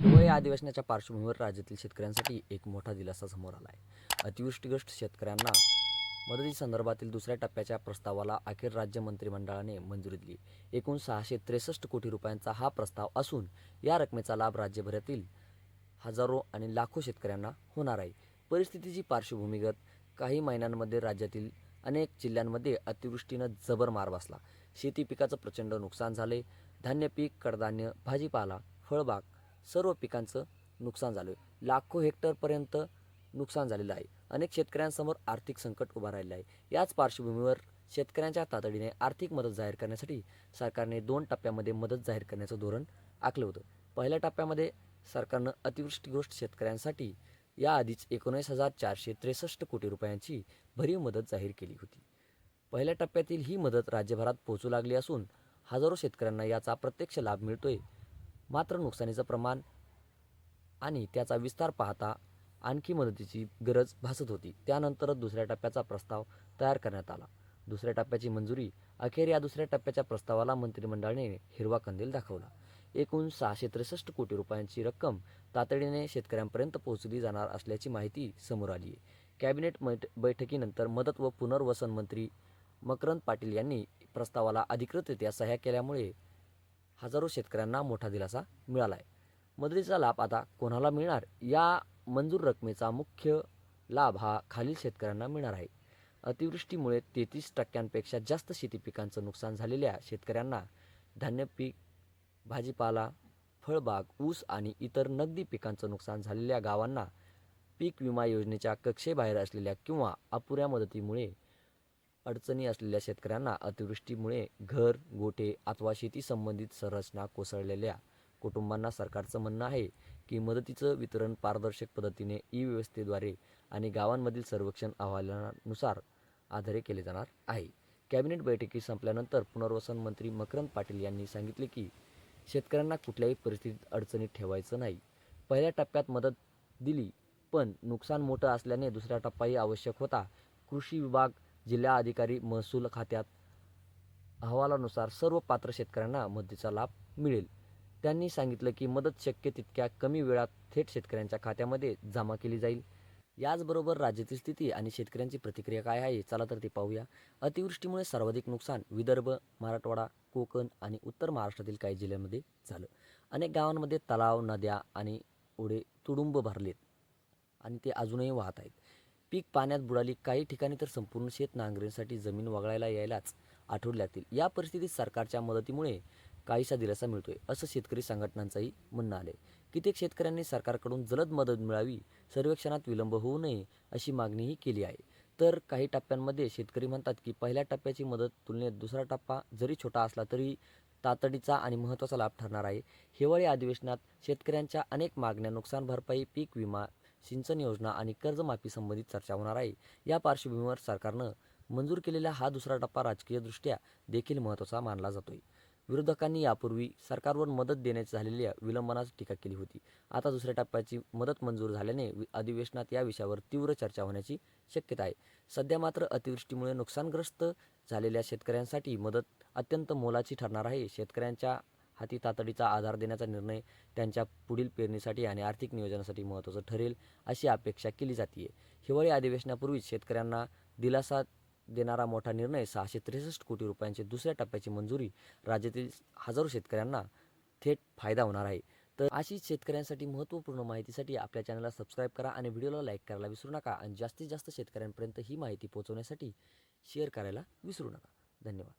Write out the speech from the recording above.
हिवाळी अधिवेशनाच्या पार्श्वभूमीवर राज्यातील शेतकऱ्यांसाठी एक मोठा दिलासा समोर आला आहे अतिवृष्टीग्रस्त शेतकऱ्यांना मदतीसंदर्भातील दुसऱ्या टप्प्याच्या प्रस्तावाला अखेर राज्य मंत्रिमंडळाने मंजुरी दिली. एकूण सहाशे त्रेसष्ट कोटी रुपयांचा हा प्रस्ताव असून या रकमेचा लाभ राज्यभरातील हजारो आणि लाखो शेतकऱ्यांना होणार आहे. परिस्थितीची पार्श्वभूमीगत काही महिन्यांमध्ये राज्यातील अनेक जिल्ह्यांमध्ये अतिवृष्टीनं जबर मार बसला. शेती पिकाचं प्रचंड नुकसान झाले. धान्य पीक कडधान्य भाजीपाला फळबाग सर्व पिकांचं नुकसान झालं लाखो हेक्टरपर्यंत नुकसान झालेलं आहे. अनेक शेतकऱ्यांसमोर आर्थिक संकट उभा राहिलं आहे. याच पार्श्वभूमीवर शेतकऱ्यांच्या तातडीने आर्थिक मदत जाहीर करण्यासाठी सरकारने दोन टप्प्यामध्ये मदत जाहीर करण्याचं धोरण आखलं होतं. पहिल्या टप्प्यामध्ये सरकारनं अतिवृष्टीग्रस्त शेतकऱ्यांसाठी याआधीच एकोणीस हजार चारशे त्रेसष्ट कोटी रुपयांची भरीव मदत जाहीर केली होती. पहिल्या टप्प्यातील ही मदत राज्यभरात पोहोचू लागली असून हजारो शेतकऱ्यांना याचा प्रत्यक्ष लाभ मिळतोय मात्र नुकसानीचं प्रमाण आणि त्याचा विस्तार पाहता आणखी मदतीची गरज भासत होती. त्यानंतरच दुसऱ्या टप्प्याचा प्रस्ताव तयार करण्यात आला. दुसऱ्या टप्प्याची मंजुरी अखेर या दुसऱ्या टप्प्याच्या प्रस्तावाला मंत्रिमंडळाने हिरवा कंदील दाखवला. एकूण सहाशे त्रेसष्ट कोटी रुपयांची रक्कम तातडीने शेतकऱ्यांपर्यंत पोहोचली जाणार असल्याची माहिती समोर आली आहे कॅबिनेट बैठकीनंतर मदत व पुनर्वसन मंत्री मकरंद पाटील यांनी प्रस्तावाला अधिकृतरित्या सह्या केल्यामुळे हजारो शेतकऱ्यांना मोठा दिलासा मिळाला आहे मदतीचा लाभ आता कोणाला मिळणार? या मंजूर रकमेचा मुख्य लाभ हा खालील शेतकऱ्यांना मिळणार आहे. अतिवृष्टीमुळे तेहतीस टक्क्यांपेक्षा जास्त शेती पिकांचं नुकसान झालेल्या शेतकऱ्यांना धान्य पीक भाजीपाला फळबाग ऊस आणि इतर नगदी पिकांचं नुकसान झालेल्या गावांना पीक विमा योजनेच्या कक्षेबाहेर असलेल्या किंवा अपुऱ्या मदतीमुळे अडचणी असलेल्या शेतकऱ्यांना अतिवृष्टीमुळे घर गोटे अथवा शेती संबंधित संरचना कोसळलेल्या कुटुंबांना सरकारचं म्हणणं आहे की मदतीचं वितरण पारदर्शक पद्धतीने ई व्यवस्थेद्वारे आणि गावांमधील सर्वेक्षण अहवालानुसार आधारे केले जाणार आहे. कॅबिनेट बैठकी संपल्यानंतर पुनर्वसन मंत्री मकरंद पाटील यांनी सांगितले की शेतकऱ्यांना कुठल्याही परिस्थितीत अडचणीत ठेवायचं नाही. पहिल्या टप्प्यात मदत दिली पण नुकसान मोठं असल्याने दुसरा टप्पाही आवश्यक होता. कृषी विभाग जिल्हा अधिकारी महसूल खात्यात अहवालानुसार सर्व पात्र शेतकऱ्यांना मदतीचा लाभ मिळेल. त्यांनी सांगितलं की मदत शक्य तितक्या कमी वेळात थेट शेतकऱ्यांच्या खात्यामध्ये जमा केली जाईल. याचबरोबर राज्यातील स्थिती आणि शेतकऱ्यांची प्रतिक्रिया काय आहे चला तर ते पाहूया. अतिवृष्टीमुळे सर्वाधिक नुकसान विदर्भ मराठवाडा कोकण आणि उत्तर महाराष्ट्रातील काही जिल्ह्यांमध्ये झालं. अनेक गावांमध्ये तलाव नद्या आणि ओढे तुडुंब भरलेत आणि ते अजूनही वाहत आहेत. पीक पाण्यात बुडाली. काही ठिकाणी तर संपूर्ण शेत नांगरणीसाठी जमीन वगळायला यायलाच आठवडे लागतील या परिस्थितीत सरकारच्या मदतीमुळे काहीसा दिलासा मिळतोय असं शेतकरी संघटनांचंही म्हणणं आले कित्येक शेतकऱ्यांनी सरकारकडून जलद मदत मिळावी सर्वेक्षणात विलंब होऊ नये अशी मागणीही केली आहे. तर काही टप्प्यांमध्ये शेतकरी म्हणतात की पहिल्या टप्प्याची मदत तुलनेत दुसरा टप्पा जरी छोटा असला तरी तातडीचा आणि महत्त्वाचा लाभ ठरणार आहे. हिवाळी अधिवेशनात शेतकऱ्यांच्या अनेक मागण्या नुकसान भरपाई पीक विमा सिंचन योजना आणि कर्जमाफी संबंधित चर्चा होणार आहे. या पार्श्वभूमीवर सरकारनं मंजूर केलेला हा दुसरा टप्पा राजकीयदृष्ट्या देखील महत्त्वाचा मानला जातोय. विरोधकांनी यापूर्वी सरकारवर मदत देण्याच्या झालेल्या विलंबनास टीका केली होती. आता दुसऱ्या टप्प्याची मदत मंजूर झाल्याने अधिवेशनात या विषयावर तीव्र चर्चा होण्याची शक्यता आहे. सध्या मात्र अतिवृष्टीमुळे नुकसानग्रस्त झालेल्या शेतकऱ्यांसाठी मदत अत्यंत मोलाची ठरणार आहे. शेतकऱ्यांच्या हाती तातडीचा आधार देण्याचा निर्णय त्यांच्या पुढील पेरणीसाठी आणि आर्थिक नियोजनासाठी महत्त्वाचं ठरेल अशी अपेक्षा केली जाते हिवाळी अधिवेशनापूर्वीच शेतकऱ्यांना दिलासा देणारा मोठा निर्णय सहाशे त्रेसष्ट कोटी रुपयांची दुसऱ्या टप्प्याची मंजुरी राज्यातील हजारो शेतकऱ्यांना थेट फायदा होणार आहे. तर अशीच शेतकऱ्यांसाठी महत्त्वपूर्ण माहितीसाठी आपल्या चॅनलला सबस्क्राईब करा आणि व्हिडिओला लाईक करायला विसरू नका आणि जास्तीत जास्त शेतकऱ्यांपर्यंत ही माहिती पोहोचवण्यासाठी शेअर करायला विसरू नका. धन्यवाद.